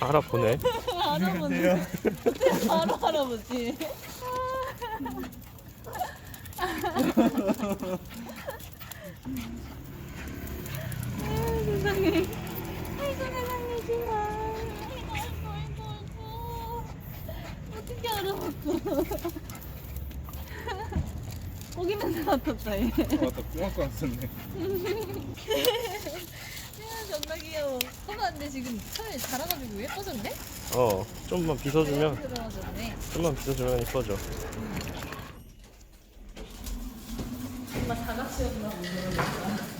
알아보네. 할아버지. 바로 할아버지. 아, 세상에. 아이고 세상에 싫어. 아이고 아이고 아이고 아이고. 어떻게 알아봤어? 고기 냄새 맡았다 얘. 맞다 꽁학꽁 썼네 야, 존나 귀여워. 근데 지금 털 자라가지고 예뻐졌네? 어, 좀만 빗어주면, 들어가졌네. 좀만 빗어주면 이뻐져. 엄마 다 같이 그러니까.